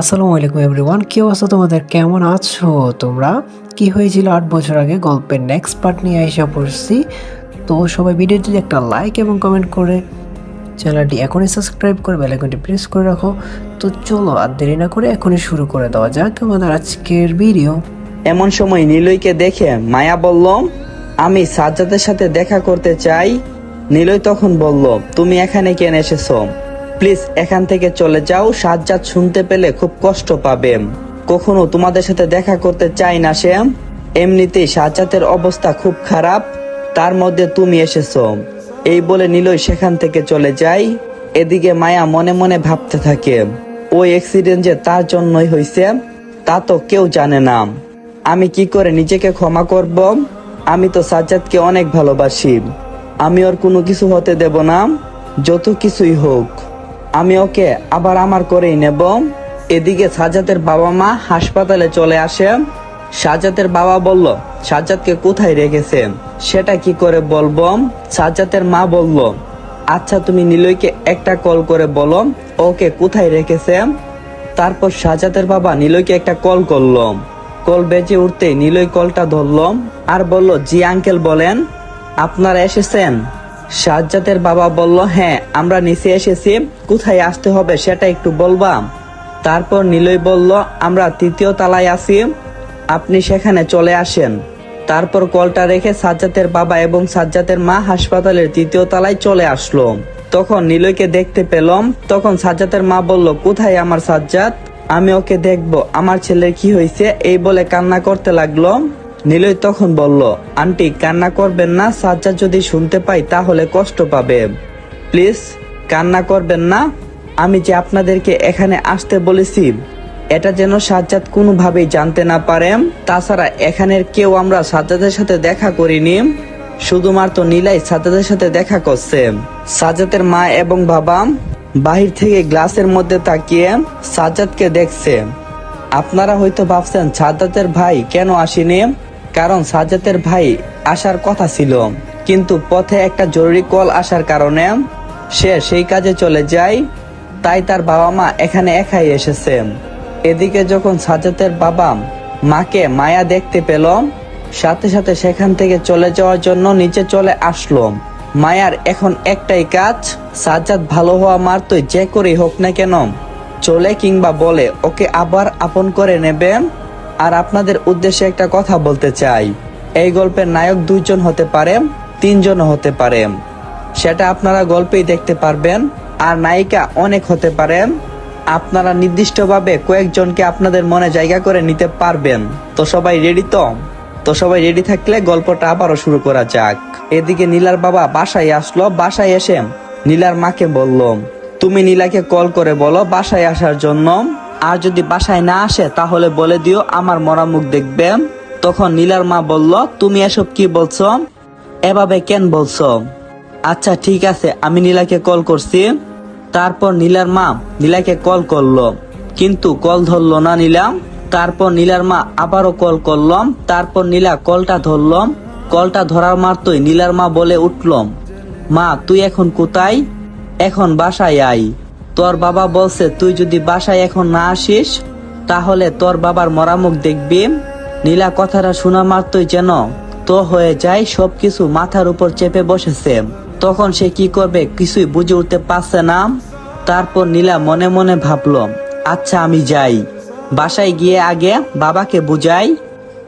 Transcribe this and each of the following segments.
আসসালামু আলাইকুম এভরিওয়ান কি অবস্থা তোমাদের? কেমন আছো তোমরা? কি হয়েছিল আট বছর আগে? গল্পের নেক্সট পার্ট নিয়ে এসে পড়ছি। তো সবাই ভিডিওটি একটা লাইক এবং কমেন্ট করে। চ্যানেলটি এখনই সাবস্ক্রাইব করে বেলাইকনটি প্রেস করে রাখো। তো চলো আর দেরি না করে এখনই শুরু করে দেওয়া যাক আমাদের আজকের ভিডিও এমন সময় নিলয়কে দেখে মায়া বলল, আমি সাজ্জাদের সাথে দেখা করতে চাই। নিলয় তখন বলল, তুমি এখানে কেন এসেছ? প্লিজ এখান থেকে চলে যাও, সাজ্জাদ শুনতে পেলে খুব কষ্ট পাবে। কখনো তোমাদের সাথে দেখা করতে চাই না সে এমনিতেই সাজ্জাদের অবস্থা খুব খারাপ, তার মধ্যে তুমি এসেছ। এই বলে নিলয় সেখান থেকে চলে যায়। এদিকে মায়া মনে মনে ভাবতে থাকে ওই অ্যাক্সিডেন্ট যে তার জন্যই হয়েছে তা তো কেউ জানে না। আমি কি করে নিজেকে ক্ষমা করব? আমি তো সাজ্জাদকে অনেক ভালোবাসি। আমি ওর কোনো কিছু হতে দেব না, যত কিছুই হোক। আমি ওকে আবার আমার করেই নেব। এদিকে সাজ্জাদের বাবা মা হাসপাতালে চলে আসে। সাজ্জাদের বাবা বলল, সাজ্জাদকে কোথায় রেখেছে? সেটা কি করে বলব? সাজ্জাদের মা বলল আচ্ছা তুমি নিলয়কে একটা কল করে বলো, ওকে কোথায় রেখেছে? তারপর সাজাতের বাবা নিলয়কে একটা কল করল। কল বেজে উঠতে নিলয় কলটা ধরলো আর বলল, জি, আঙ্কেল বলেন, আপনারা এসেছেন? সাজ্জাতের বাবা বলল হ্যাঁ আমরা নিচে এসেছি, কোথায় আসতে হবে সেটা একটু বলবা। তারপর নিলয় বলল, আমরা তৃতীয় তলায় আছি, আপনি সেখানে চলে আসেন। তারপর কলটা রেখে সাজ্জাতের বাবা এবং সাজ্জাতের মা হাসপাতালের তৃতীয় তলায় চলে আসলো। তখন নিলয়কে দেখতে পেলাম, তখন সাজ্জাতের মা বলল, কোথায় আমার সাজ্জাদ? আমি ওকে দেখব, আমার ছেলের কি হয়েছে? এই বলে কান্না করতে লাগল। নিলয় তখন বলল, আন্টি, কান্না করবেন না, সাজ্জাদ যদি শুনতে পাই তাহলে কষ্ট পাবে। প্লিজ, কান্না করবেন না, আমি যে আপনাদেরকে এখানে আসতে বলেছি, এটা যেন সাজ্জাদ কোনোভাবেই জানতে না পারেন তাছাড়া এখানের কেউ আমরা সাজ্জাদের সাথে দেখা করিনি, শুধুমাত্র নীলাই সাজ্জাদের সাথে দেখা করছে। সাজ্জাদের মা এবং বাবা বাহির থেকে গ্লাসের মধ্যে তাকিয়ে সাজ্জাদকে দেখছে। আপনারা হয়তো ভাবছেন, সাজ্জাদের ভাই কেন আসেনি? কারণ সাজ্জাদের ভাই আসার কথা ছিল। কিন্তু পথে একটা জরুরি কল আসার কারণে সে সেই কাজে চলে যায়, তাই তার বাবা মা এখানে একাই এসেছে। এদিকে যখন সাজ্জাদের বাবা মাকে মায়া দেখতে পেল, সাথে সাথে সেখান থেকে চলে যাওয়ার জন্য নিচে চলে আসলো। মায়ার এখন একটাই কাজ, সাজ্জাদ ভালো হওয়া মারতই যে করেই হোক না কেন, চলে কিংবা বলে ওকে আবার আপন করে নেবে। আর আপনাদের উদ্দেশ্যে একটা কথা বলতে চাই। এই গল্পের নায়ক দুইজন হতে পারে তিনজন হতে পারে। সেটা আপনারা গল্পেই দেখতে পারবেন। আর নায়িকা অনেক হতে পারে। আপনারা নির্দিষ্টভাবে কয়েকজনকে আপনাদের মনে জায়গা করে নিতে পারবেন। তো সবাই রেডি তো? তো সবাই রেডি থাকলে গল্পটা আবারও শুরু করা যাক। এদিকে নীলার বাবা বাসায় আসলো। বাসায় এসে নীলার মাকে বলল, তুমি নীলাকে কল করে বলো বাসায় আসার জন্য। আর যদি বাসায় না আসে, তাহলে বলে দিও, আমার মরা মুখ দেখবে। তখন নীলার মা বলল, তুমি এসব কি বলছো? এভাবে কেন বলছো? আচ্ছা ঠিক আছে, আমি নীলাকে কল করছি। তারপর নীলার মা নীলাকে কল করল। কিন্তু কল ধরলো না নীলাম তারপর নীলার মা আবারও কল করলাম তারপর নীলা কলটা ধরলাম কলটা ধরার মাত্রই নীলার মা বলে উঠলাম মা, তুই এখন কোথায়? এখন বাসায় আই। তোর বাবা বলছে, তুই যদি বাসায় এখন না আসিস, তাহলে তোর বাবার মরামুখ দেখবি। নীলা কথাটা শোনা মাত্রই যেন তো হয়ে যায়, সবকিছু মাথার উপর চেপে বসেছে। তখন সে কি করবে কিছুই বুঝে উঠতে পারছে না। তারপর নীলা মনে মনে ভাবল আচ্ছা আমি যাই। বাসায় গিয়ে আগে বাবাকে বুঝাই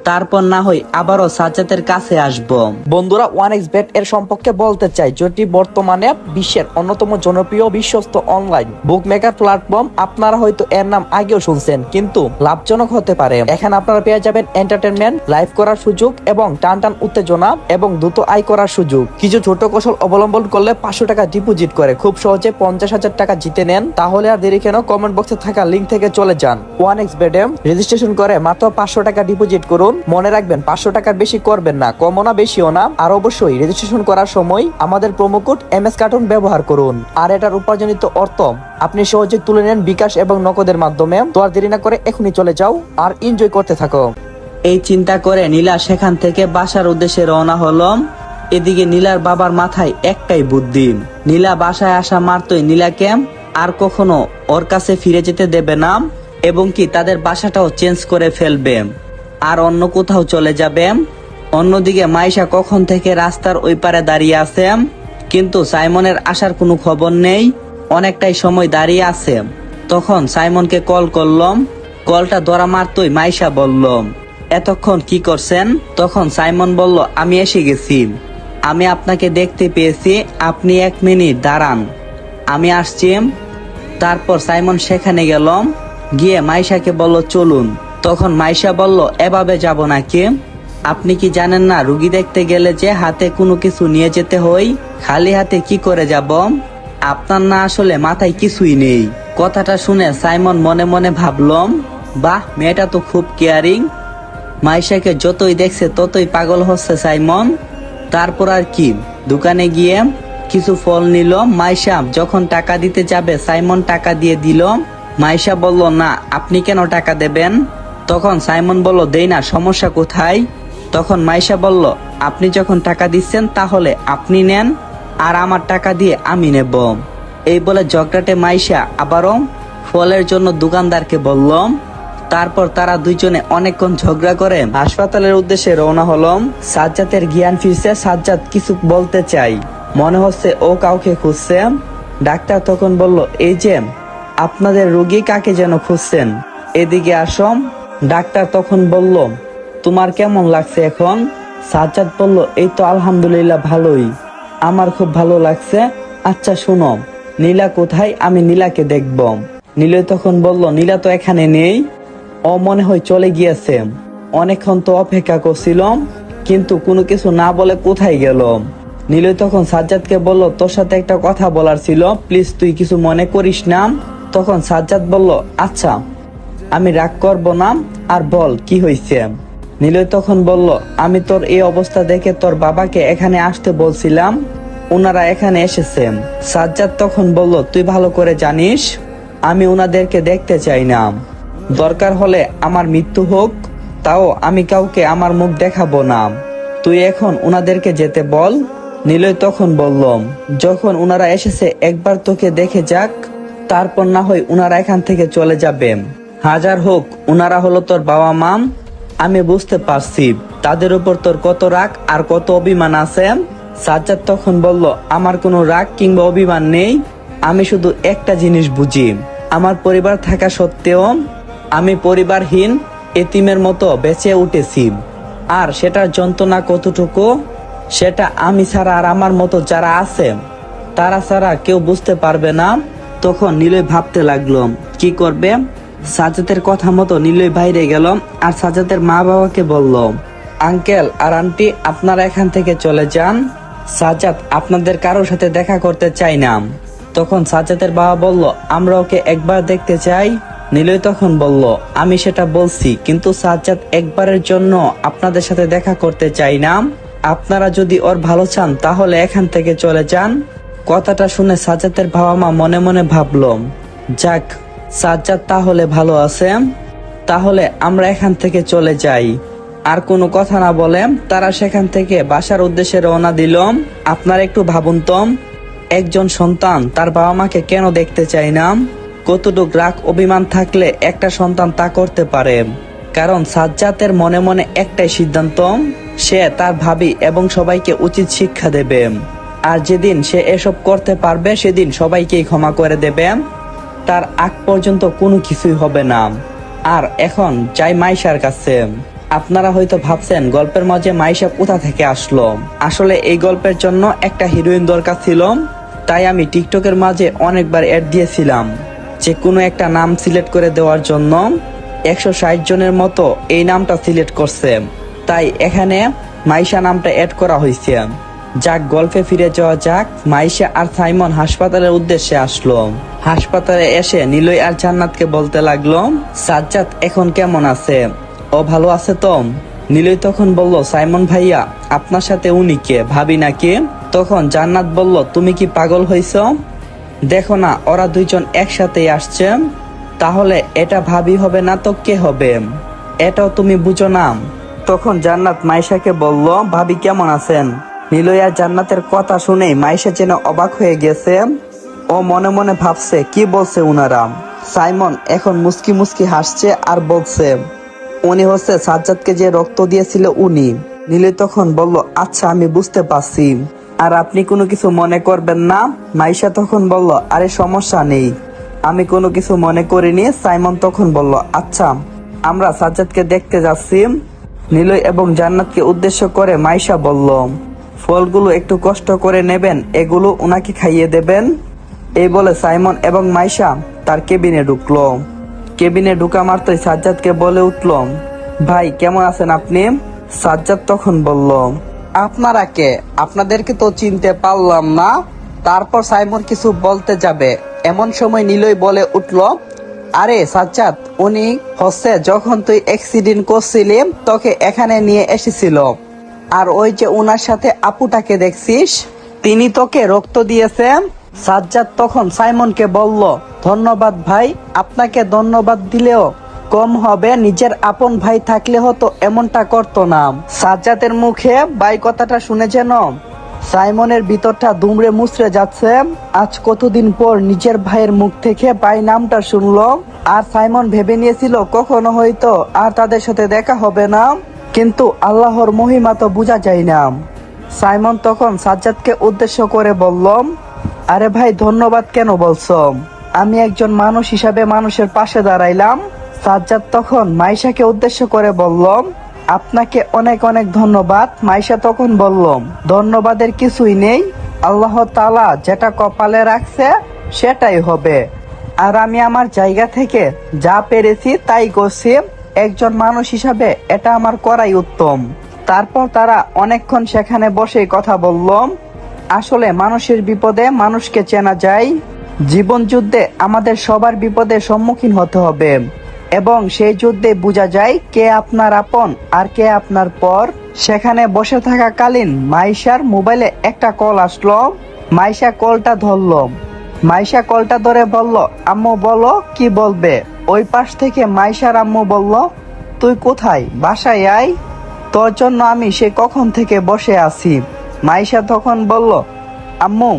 তারপর না হয় আবারও সাজ্জাদের কাছে আসব। বন্ধুরা ওয়ান এক্স বেট এর সম্পর্কে বলতে চাই, যেটি বর্তমানে বিশ্বের অন্যতম জনপ্রিয় বিশ্বস্ত অনলাইন বুক মেকার প্ল্যাটফর্ম আপনারা হয়তো এর নাম আগেও শুনছেন, কিন্তু লাভজনক হতে পারে। এখানে আপনারা পেয়ে যাবেন এন্টারটেনমেন্ট লাইভ করার সুযোগ এবং টান টান উত্তেজনা এবং দ্রুত আয় করার সুযোগ। কিছু ছোট কৌশল অবলম্বন করলে পাঁচশো টাকা ডিপোজিট করে, খুব সহজে পঞ্চাশ হাজার টাকা জিতে নেন। তাহলে আর দেরি কেন? কমেন্ট বক্সে থাকা লিঙ্ক থেকে চলে যান। ওয়ান এক্স বেডে রেজিস্ট্রেশন করে মাত্র পাঁচশো টাকা ডিপোজিট করুন। মনে রাখবেন, পাঁচশো টাকার বেশি করবেন না। কমও না, বেশিও না। আর অবশ্যই রেজিস্ট্রেশন করার সময় আমাদের কোড এম এস কার্টুন ব্যবহার করুন। আর এটার উপার্জনিত অর্থ, আপনি সহজে তুলে নেন বিকাশ এবং নগদের মাধ্যমে। তো আর দেরি না করে এখনই চলে যাও আর এনজয় করতে থাকো। এই চিন্তা করে নীলা সেখান থেকে বাসার উদ্দেশ্যে রওনা হলো এদিকে নীলার বাবার মাথায় একটাই বুদ্ধি। নীলা বাসায় আসা মারতই নীলাকে আর কখনো ওর কাছে ফিরে যেতে দেবে না, এবং কি তাদের বাসাটাও চেঞ্জ করে ফেলবে। আর অন্য কোথাও চলে যাবে অন্যদিকে মাইশা কখন থেকে রাস্তার ওই পারে দাঁড়িয়ে আছে কিন্তু সাইমনের আসার কোনো খবর নেই। অনেকটাই সময় দাঁড়িয়ে আছে তখন সাইমনকে কল করলাম। কলটা ধরা মারতই মাইশা বললাম, এতক্ষণ কি করছেন? তখন সাইমন বলল, আমি এসে গেছি। আমি আপনাকে দেখতে পেয়েছি। আপনি এক মিনিট দাঁড়ান। আমি আসছি। তারপর সাইমন সেখানে গেলাম। গিয়ে মাইশাকে বলল, চলুন। তখন মাইশা বলল, এভাবে যাব নাকি আপনি কি জানেন না, রুগী দেখতে গেলে যে হাতে কোনো কিছু নিয়ে যেতে হয়? খালি হাতে কি করে যাব? আপনার না আসলে মাথায় কিছুই নেই। কথাটা শুনে সাইমন মনে মনে ভাবলাম বাহ, মেয়েটা তো খুব কেয়ারিং। মাইশাকে যতই দেখছে ততই পাগল হচ্ছে সাইমন। তারপর আর কি, দোকানে গিয়ে কিছু ফল নিল। মাইশা যখন টাকা দিতে যাবে, সাইমন টাকা দিয়ে দিল। মাইশা বলল, না, আপনি কেন টাকা দেবেন? তখন সাইমন বলল, দেই না, সমস্যা কোথায়? তখন মাইশা বলল, আপনি যখন টাকা দিচ্ছেন তাহলে আপনি নেন, আর আমার টাকা দিয়ে আমি নেব। এই বলে ঝগড়াটে মাইশা আবারও ফলের জন্য দোকানদারকে বললাম তারপর তারা দুইজনে অনেকক্ষণ ঝগড়া করে হাসপাতালের উদ্দেশ্যে রওনা হলাম। সাজ্জাতের জ্ঞান ফিরছে, সাজ্জাদ কিছু বলতে চাই। মনে হচ্ছে ও কাউকে খুঁজছে। ডাক্তার তখন বলল, এই যে, আপনাদের রোগী কাকে যেন খুঁজছেন? এদিকে আসম ডাক্তার তখন বলল, তোমার কেমন লাগছে এখন? সাজ্জাদ বলল, এই তো আলহামদুলিল্লাহ ভালোই। আমার খুব ভালো লাগছে। আচ্ছা শোনো, নীলা কোথায়? আমি নীলাকে দেখব। নীলয় তখন বলল, নীলা তো এখানে নেই। ও মনে হয় চলে গিয়েছে। অনেকক্ষণ তো অপেক্ষা করছিলাম, কিন্তু কোনো কিছু না বলে কোথায় গেল? নীলয় তখন সাজ্জাদকে বলল, তোর সাথে একটা কথা বলার ছিল। প্লিজ তুই কিছু মনে করিস না? তখন সাজ্জাদ বলল আচ্ছা। আমি রাগ করব না, আর বল, কি হয়েছে নীলয় তখন বলল, আমি তোর এই অবস্থা দেখে তোর বাবাকে এখানে আসতে বলছিলাম ওনারা এখানে এসেছে সাজ্জাদ তখন বলল, তুই ভালো করে জানিস, আমি ওনাদেরকে দেখতে চাই না। দরকার হলে আমার মৃত্যু হোক, তাও আমি কাউকে আমার মুখ দেখাবো না। তুই এখন ওনাদেরকে যেতে বল, নীলয় তখন বললাম যখন ওনারা এসেছে, একবার তোকে দেখে যাক, তারপর না হয় ওনারা এখান থেকে চলে যাবে হাজার হোক ওনারা হলো তোর বাবা মাম। আমি বুঝতে পারছি, তাদের উপর তোর কত রাগ আর কত অভিমান আছে সাজ্জাদ তখন বলল, আমার কোনো রাগ কিংবা অভিমান নেই, আমি শুধু একটা জিনিস বুঝি। আমার পরিবার থাকা সত্ত্বেও, আমি পরিবারহীন, এতিমের মতো বেঁচে উঠেছি। আর সেটার যন্ত্রণা কতটুকু, সেটা আমি ছাড়া আর আমার মতো যারা আছে, তারা ছাড়া কেউ বুঝতে পারবে না। তখন নীলয় ভাবতে লাগল, কি করবে? সাজাতের কথা মতো নীলয় বাইরে গেল আর সাজাতের মা বাবাকে বলল, আঙ্কেল আর আন্টি, আপনারা এখান থেকে চলে যান। সাজাত আপনাদের কারোর সাথে দেখা করতে চাই না। তখন সাজাতের বাবা বলল, আমরা ওকে একবার দেখতে চাই। নীলয় তখন বলল, আমি সেটা বলছি, কিন্তু সাজ্জাদ একবারের জন্য আপনাদের সাথে দেখা করতে চাই না। আপনারা যদি ওর ভালো চান, তাহলে এখান থেকে চলে যান। কথাটা শুনে সাজ্জাদের বাবা মা মনে মনে ভাবলাম যাক সাজ্জাদ তাহলে ভালো আছে? তাহলে আমরা এখান থেকে চলে যাই। আর কোনো কথা না বলে তারা সেখান থেকে বাসার উদ্দেশ্যে রওনা দিলাম আপনারা একটু ভাবুন তো, একজন সন্তান তার বাবা মাকে কেন দেখতে চায় না? কতটুক রাগ, অভিমান থাকলে একটা সন্তান তা করতে পারে? কারণ সাজ্জাতের মনে মনে একটাই সিদ্ধান্ত, সে তার ভাবি এবং সবাইকে উচিত শিক্ষা দেবে। আর যেদিন সে এসব করতে পারবে, সেদিন সবাইকেই ক্ষমা করে দেবে। তার আগ পর্যন্ত কোনো কিছুই হবে না। আর এখন যাই মাইশার কাছে। আপনারা হয়তো ভাবছেন, গল্পের মাঝে মাইশা কোথা থেকে আসলো? আসলে এই গল্পের জন্য একটা হিরোইন দরকার ছিল। তাই আমি টিকটকের মাঝে অনেকবার অ্যাড দিয়েছিলাম যে কোনো একটা নাম সিলেক্ট করে দেওয়ার জন্য। একশো ষাট জনের মতো এই নামটা সিলেক্ট করছে। তাই এখানে মাইশা নামটা অ্যাড করা হয়েছে। যাক গল্পে ফিরে যাওয়া যাক। মাইশা আর সাইমন হাসপাতালের উদ্দেশ্যে আসলো। হাসপাতালে এসে নিলয় আর জান্নাতকে বলতে লাগল, সাজ্জাদ, এখন কেমন আছে? ও ভালো আছে তো? নিলয় তখন বলল, সাইমন ভাইয়া, আপনার সাথে উনি কে, ভাবি নাকি তখন জান্নাত বলল, তুমি কি পাগল হইছ? দেখো না, ওরা দুইজন একসাথে আসছে, তাহলে এটা ভাবি হবে না তো কে হবে? এটাও তুমি বুঝো না? তখন জান্নাত মাইশাকে বলল, ভাবি কেমন আছেন? নিলয়া জান্নাতের কথা শুনে মাইশা যেন অবাক হয়ে গেছে। ও মনে মনে ভাবছে, কি বলছে উনারা? সাইমন এখন মুস্কি মুস্কি হাসছে আর বলছে, উনি হচ্ছে সাজ্জাদকে যে রক্ত দিয়েছিল উনি। নীলে তখন বলল আচ্ছা আমি বুঝতে পারছি। আর আপনি কোনো কিছু মনে করবেন না? মাইশা তখন বলল, আরে, সমস্যা নেই। আমি কোনো কিছু মনে করিনি। সাইমন তখন বলল আচ্ছা আমরা সাজ্জাদকে দেখতে যাচ্ছি। নীলয় এবং জান্নাতকে উদ্দেশ্য করে মাইশা বলল ফলগুলো একটু কষ্ট করে নেবেন, এগুলো ওনাকে খাইয়ে দেবেন। এই বলে সাইমন এবং মাইশা তার কেবিনে ঢুকলো। কেবিনে ঢুকা মাত্রই সাজ্জাদকে বলে উঠল, ভাই, কেমন আছেন আপনি? সাজ্জাদ তখন বলল, আপনারা কে? আপনাদেরকে তো চিনতে পারলাম না। তারপর সাইমন কিছু বলতে যাবে, এমন সময় নীলই বলে উঠল, আরে সাজ্জাদ, উনি হচ্ছে যখন তুই অ্যাক্সিডেন্ট করছিলি, তোকে এখানে নিয়ে এসেছিল। আর ওই যে ওনার সাথে আপুটাকে দেখছিস, তিনি তোকে রক্ত দিয়েছেন সাজ্জাদ তখন সাইমনকে বলল, ধন্যবাদ ভাই, আপনাকে ধন্যবাদ দিলেও কম হবে, নিজের আপন ভাই থাকলে হতো এমনটা করতো না। সাজ্জাদের মুখে ভাই কথাটা শুনে যেন সাইমনের ভিতরটা দুমড়ে মুচড়ে যাচ্ছে। আজ কতদিন পর নিজের ভাইয়ের মুখ থেকে ভাই নামটা শুনলো। আর সাইমন ভেবে নিয়েছিল কখনো হয়তো আর তাদের সাথে দেখা হবে না। কিন্তু আল্লাহর মহিমা তো বোঝা যায় না। সাইমন তখন সাজ্জাদকে উদ্দেশ্য করে বললাম আরে ভাই, ধন্যবাদ কেন বলছো? আমি একজন মানুষ হিসাবে মানুষের পাশে দাঁড়াইলাম। সাজ্জাদ তখন মাইশাকে উদ্দেশ্য করে বললাম আপনাকে অনেক অনেক ধন্যবাদ। মাইশা তখন বললাম ধন্যবাদের কিছুই নেই। আল্লাহ তালা যেটা কপালে রাখছে, সেটাই হবে। আর আমি আমার জায়গা থেকে যা পেরেছি তাই করছি। একজন মানুষ হিসাবে এটা আমার করাই উত্তম। তারপর তারা অনেকক্ষণ সেখানে বসে কথা বললাম আসলে মানুষের বিপদে মানুষকে চেনা যায়। জীবন যুদ্ধে আমাদের সবার বিপদের সম্মুখীন হতে হবে এবং সেই যুদ্ধে বোঝা যায় কে আপনার আপন আর কে আপনার পর। সেখানে বসে থাকাকালীন মাইশার মোবাইলে একটা কল আসলো। মাইশা কলটা ধরল। মাইশা কলটা ধরে বলল, আম্মু, বলো, কি বলবে? ওই পাশ থেকে মাইশার আম্মু বলল, তুই কোথায়? বাসায় আয়। তোর জন্য আমি সে কখন থেকে বসে আছি? মাইশা তখন বলল, আম্মু,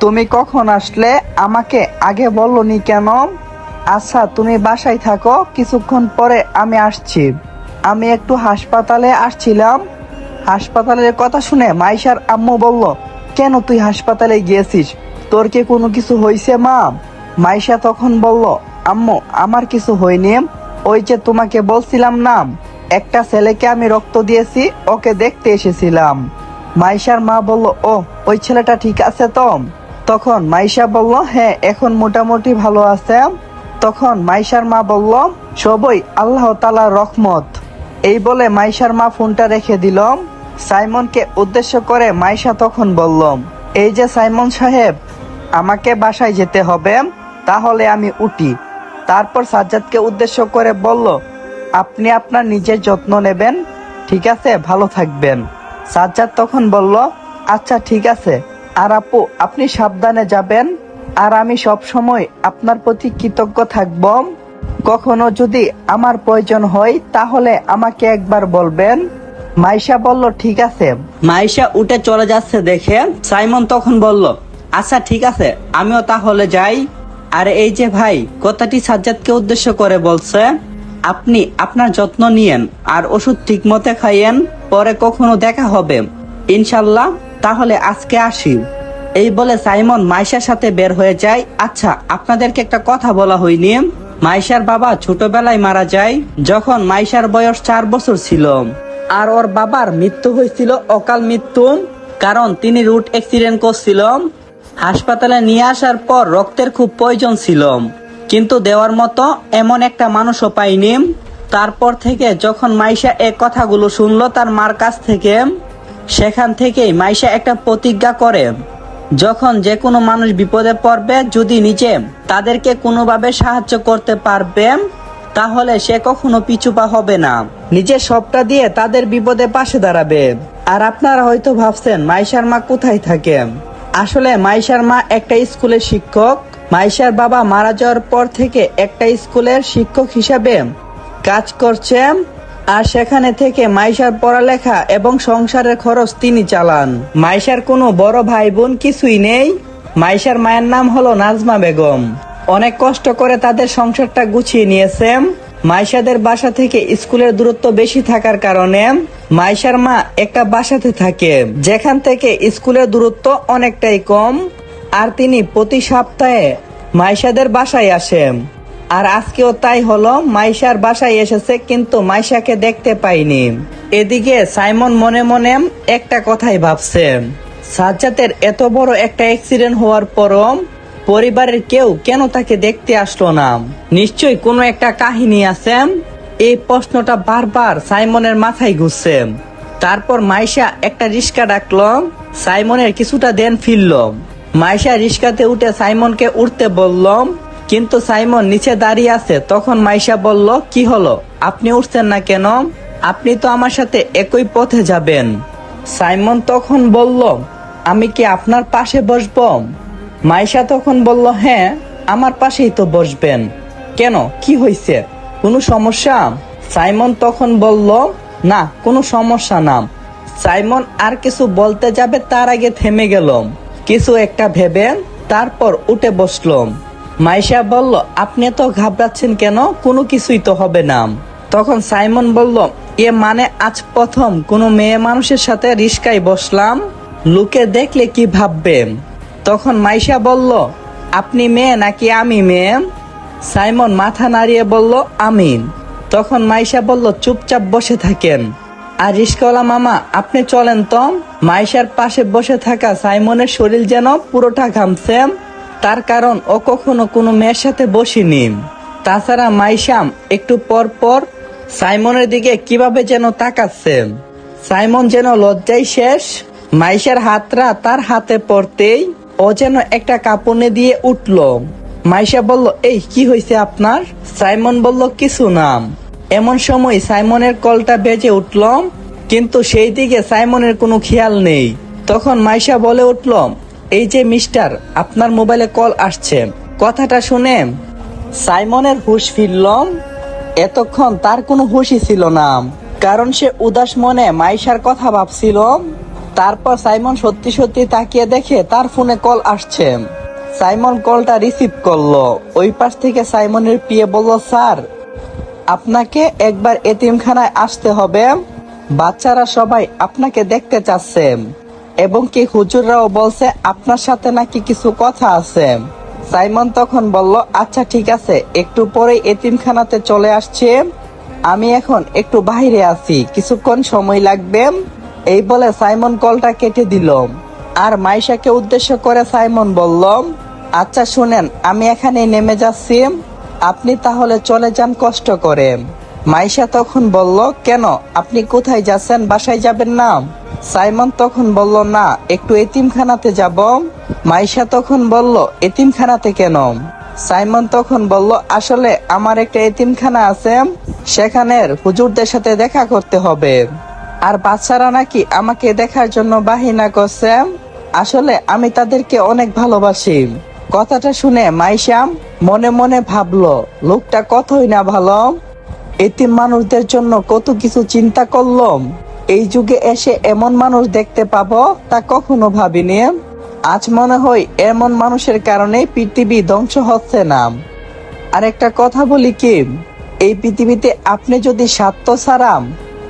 তুমি কখন আসলে? আমাকে আগে বলনি কেন? আচ্ছা তুমি বাসায় থাকো। কিছুক্ষণ পরে আমি আসছি। আমি একটু হাসপাতালে আসছিলাম। হাসপাতালের কথা শুনে মাইশার আম্মু বলল, কেন তুই হাসপাতালে গিয়েছিস? তোর কি কোনো কিছু হয়েছে মা? মাইশা তখন বলল আম্মু, আমার কিছু হয়নি। ওই যে তোমাকে বলছিলাম না, একটা ছেলেকে আমি রক্ত দিয়েছি, ওকে দেখতে এসেছিলাম। মাইশার মা বলল, ও, ওই ছেলেটা ঠিক আছে তো? তখন মাইশা বলল হ্যাঁ এখন মোটামুটি ভালো আছে। তখন মাইশার মা বলল, সবই আল্লাহ তালার রহমত। এই বলে মাইশার মা ফোনটা রেখে দিলাম সাইমনকে উদ্দেশ্য করে মাইশা তখন বললাম এই যে সাইমন সাহেব, আমাকে বাসায় যেতে হবে, তাহলে আমি উঠি। তারপর সাজ্জাদকে উদ্দেশ্য করে বলল, আপনি আপনার নিজের যত্ন নেবেন, ঠিক আছে, ভালো থাকবেন। সাজ্জাদ তখন বলল আচ্ছা ঠিক আছে। আর আপু, আপনি সাবধানে যাবেন। আর আমি সব সময় আপনার প্রতি কৃতজ্ঞ থাকব। কখনো যদি আমার প্রয়োজন হয়, তাহলে আমাকে একবার বলবেন। মাইশা বলল, ঠিক আছে। মাইশা উঠে চলে যাচ্ছে দেখে সাইমন তখন বলল আচ্ছা ঠিক আছে, আমিও তাহলে যাই। আর এই যে ভাই, কথাটি সাজ্জাদকে উদ্দেশ্য করে বলছে, আপনি আপনার যত্ন নিয়েন আর ওষুধ ঠিক মতো খাইয়েন, পরে কখনো দেখা হবে। ইনশাল্লাহ, তাহলে আজকে আসি। এই বলে সাইমন মাইশার সাথে বের হয়ে যায়। আচ্ছা আপনাদেরকে একটা কথা বলা হয়নি। মাইশার বাবা ছোটবেলায় মারা যায় যখন মাইশার বয়স চার বছর ছিল। আর ওর বাবার মৃত্যু হয়েছিল অকাল মৃত্যু, কারণ তিনি রুট অ্যাক্সিডেন্ট করছিল। হাসপাতালে নিয়ে আসার পর রক্তের খুব প্রয়োজন ছিল। কিন্তু দেওয়ার মতো এমন একটা মানুষও পাইনি। তারপর থেকে যখন মাইশা এই কথাগুলো শুনলো তার মার কাছ থেকে, সেখান থেকেই মাইশা একটা প্রতিজ্ঞা করে, যখন যে কোনো মানুষ বিপদে পড়বে, যদি নিজে তাদেরকে কোনোভাবে সাহায্য করতে পারবে, তাহলে সে কখনো পিছুপা হবে না। নিজের সবটা দিয়ে তাদের বিপদে পাশে দাঁড়াবে। আর আপনারা হয়তো ভাবছেন, মাইশার মা কোথায় থাকে? আসলে মাইশার মা একটা স্কুলের শিক্ষক। মাইশার বাবা মারা যাওয়ার পর থেকে একটা স্কুলের শিক্ষক হিসাবে কাজ করছে আর সেখানে থেকে মাইশার পড়ালেখা এবং সংসারের খরচ তিনি চালান। মাইশার কোনো বড় ভাই বোন কিছুই নেই। মাইশার মায়ের নাম হলো নাজমা বেগম। অনেক কষ্ট করে তাদের সংসারটা গুছিয়ে নিয়েছে মাইশাদের বাসা থেকে স্কুলের দূরত্ব বেশি থাকার কারণে মাইশার মা একটা বাসাতে থাকে। যেখান থেকে স্কুলের দূরত্ব অনেকটাই কম, আর তিনি প্রতি সপ্তাহে মাইশাদের বাসায় আসেন আর আজকেও তাই হলো, মাইশার বাসায় এসেছে কিন্তু মাইশাকে দেখতে পাইনি। এদিকে সাইমন মনে মনে একটা কথাই ভাবছে। সাজ্জাতের এত বড় একটা অ্যাক্সিডেন্ট হওয়ার পরও পরিবারের কেউ কেন তাকে দেখতে আসলো না? নিশ্চয়ই কোনো একটা কাহিনী আছে? এই প্রশ্নটা বারবার সাইমনের মাথায় ঘুরছে। তারপর মাইশা একটা রিস্কা ডাকলো, সাইমনের কিছুটা দেন ফিরল। মাইশা রিস্কাতে উঠে সাইমনকে উঠতে বললাম কিন্তু সাইমন নিচে দাঁড়িয়ে আছে। তখন মাইশা বলল, কি হলো? আপনি উঠছেন না কেন? আপনি তো আমার সাথে একই পথে যাবেন। সাইমন তখন বলল, আমি কি আপনার পাশে বসবো? মাইশা তখন বলল হ্যাঁ আমার পাশেই তো বসবেন। কেন? কি হয়েছে কোনো সমস্যা? সাইমন তখন বলল, না, কোনো সমস্যা না। সাইমন আর কিছু বলতে যাবে তার আগে থেমে গেলাম। কিছু একটা ভেবে তারপর উঠে বসলাম। মাইশা বলল, আপনি তো ঘাবড়াচ্ছেন কেন? কোনো কিছুই তো হবে না। তখন সাইমন বলল, এ মানে আজ প্রথম কোনো মেয়ে মানুষের সাথে রিস্কায় বসলাম? লোকে দেখলে কি ভাববে? তখন মাইশা বলল, আপনি মেয়ে নাকি আমি মেয়ে? সাইমন মাথা নাড়িয়ে বলল আমি তখন মাইশা বলল, চুপচাপ বসে থাকেন। আর রিস্কাওয়ালা মামা, আপনি চলেন তো। মাইশার পাশে বসে থাকা সাইমনের শরীর যেন পুরোটা ঘামছে। তার কারণ ও কখনো কোনো মেয়ের সাথে বসিনি। তাছাড়া মাইশাম একটু পর পর সাইমনের দিকে কীভাবে যেন তাকাচ্ছে। সাইমন যেন লজ্জায় শেষ। মাইশার হাতরা তার হাতে পড়তেই ও যেন একটা কাপড়ে দিয়ে উঠল। মাইশা বলল, এই, কি হয়েছে আপনার? সাইমন বলল, কিছু নাম এমন সময় সাইমনের কলটা বেজে উঠল, কিন্তু সেই দিকে সাইমনের কোনো খেয়াল নেই। তখন মাইশা বলে উঠল, এই যে মিস্টার, আপনার মোবাইলে কল আসছে। কথাটা শুনে সাইমনের হুশ ফিরল। এতক্ষণ তার কোনো হুশই ছিল না, কারণ সে উদাস মনে মাইশার কথা ভাবছিল। তারপর সাইমন সত্যি সত্যি তাকিয়ে দেখে তার ফোনে কল আসছে। সাইমন কলটা রিসিভ করল। ওই পাশ থেকে সাইমনের পিয়ে বলল, স্যার, আপনাকে একবার এতিমখানায় আসতে হবে। বাচ্চারা সবাই আপনাকে দেখতে চাচ্ছে। এবং কি হুজুররাও বলছে আপনার সাথে নাকি কিছু কথা আছে সাইমন তখন বলল আচ্ছা ঠিক আছে, একটু পরে এতিমখানাতে চলে আসছে। আমি এখন একটু বাইরে আছি। কিছুক্ষণ সময় লাগবে। এই বলে সাইমন কলটা কেটে দিল। আর মাইশাকে উদ্দেশ্য করে সাইমন বলল আচ্ছা শুনেন, আমি এখানে নেমে যাচ্ছি। আপনি তাহলে চলে যান কষ্ট করে। মাইশা তখন বলল, কেন? আপনি কোথায় যাচ্ছেন? বাসায় যাবেন না? সাইমন তখন বলল, না, একটু এতিমখানাতে যাব। মাইশা তখন বলল, এতিমখানাতে কেন? সাইমন তখন বলল, আসলে আমার একটা এতিমখানা আছে। সেখানের হুজুরদের সাথে দেখা করতে হবে। আর বাচ্চারা নাকি আমাকে দেখার জন্য বাহিনা করছে। আসলে আমি তাদেরকে অনেক ভালোবাসি। কথাটা শুনে মাইশাম মনে মনে ভাবলো, লোকটা কতই না ভালো। এতিম মানুষদের জন্য কত কিছু চিন্তা করলাম। এই যুগে এসে এমন মানুষ দেখতে পাবো তা কখনো ভাবিনি। আজ মনে হয় এমন মানুষের কারণে পৃথিবী ধ্বংস হচ্ছে না। আর একটা কথা বলি কি, এই পৃথিবীতে আপনি যদি স্বার্থ ছাড়াম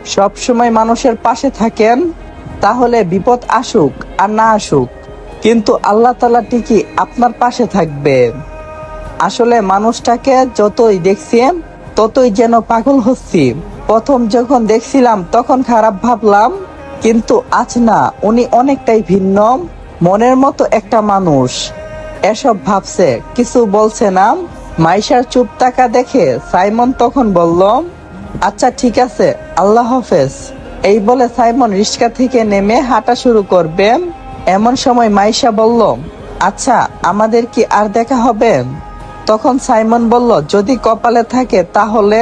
সবসময় মানুষের পাশে থাকেন, তাহলে বিপদ আসুক আর না আসুক। কিন্তু আল্লাহ তালা ঠিকই আপনার পাশে থাকবে। আসলে মানুষটাকে যতই দেখছি ততই যেন পাগল হচ্ছি। প্রথম যখন দেখছিলাম, তখন খারাপ ভাবলাম, কিন্তু আজ না, উনি অনেকটাই ভিন্ন, মনের মতো একটা মানুষ। এসব ভাবছে, কিছু বলছে না। মাইশার চুপ টাকা দেখে সাইমন তখন বলল আচ্ছা ঠিক আছে। আল্লাহ হাফেজ। এই বলে সাইমন রিক্সা থেকে নেমে হাঁটা শুরু করবে। এমন সময় মাইশা বলল আচ্ছা আমাদের কি আর দেখা হবে? তখন সাইমন বলল, যদি কপালে থাকে তাহলে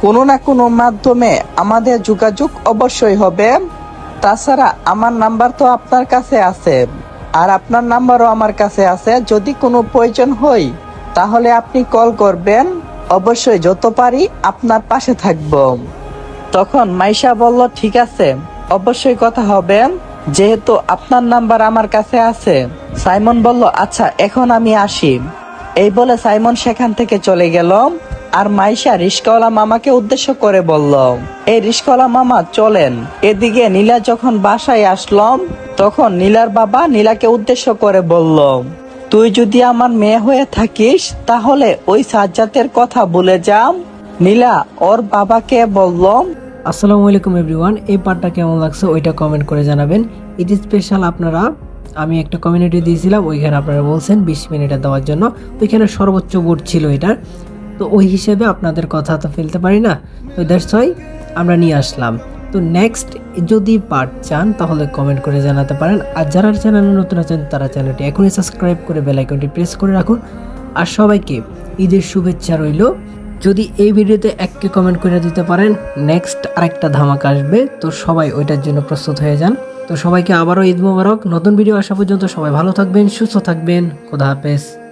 কোনো না কোনো মাধ্যমে আমাদের যোগাযোগ অবশ্যই হবে। তাছাড়া আমার নাম্বার তো আপনার কাছে আছে। আর আপনার নাম্বারও আমার কাছে আছে। যদি কোনো প্রয়োজন হয়, তাহলে আপনি কল করবেন। অবশ্যই যত পারি আপনার পাশে থাকব। তখন মাইশা বলল, ঠিক আছে, অবশ্যই কথা হবে। যেহেতু আপনার নাম্বার আমার কাছে আছে। সাইমন বলল আচ্ছা এখন আমি আসি। এই বলে সাইমন সেখান থেকে চলে গেল। আর মাইশা রিস্কাওয়ালা মামাকে উদ্দেশ্য করে বলল, এই রিস্কাওয়ালা মামা, চলেন। এদিকে নীলা যখন বাসায় আসলাম তখন নীলার বাবা নীলাকে উদ্দেশ্য করে বলল তুই যদি আমার মেয়ে হয়ে থাকিস, তাহলে ওই সাজ্জাতের কথা ভুলে যাম। নীলা, ওর বাবাকে বললাম। আসসালামু আলাইকুম এভরিওয়ান, এই পার্টটা কেমন লাগছে ওইটা কমেন্ট করে জানাবেন। ইট স্পেশাল আপনারা, আমি একটা কমিউনিটি দিয়েছিলাম, ওইখানে আপনারা বলছেন বিশ মিনিটে দেওয়ার জন্য। ওইখানে সর্বোচ্চ ভোট ছিল এটা। তো ওই হিসেবে আপনাদের কথা তো ফেলতে পারি না। তো দ্যাটস ওয়াই আমরা নিয়ে আসলাম। তো নেক্সট যদি পার্ট চান, তাহলে কমেন্ট করে জানাতে পারেন। আর যারা চ্যানেলে নতুন আছেন, তারা চ্যানেলটি এখনই সাবস্ক্রাইব করে বেল আইকনটি প্রেস করে রাখুন। আর সবাইকে ঈদের শুভেচ্ছা রইল। যদি এই ভিডিওতে এককে কমেন্ট করে দিতে পারেন নেক্সট আরেকটা ধামাকা আসবে। তো সবাই ওইটার জন্য প্রস্তুত হয়ে যান। তো সবাইকে আবারও ঈদ মোবারক। নতুন ভিডিও আসা পর্যন্ত সবাই ভালো থাকবেন, সুস্থ থাকবেন। খোদা হাফেজ।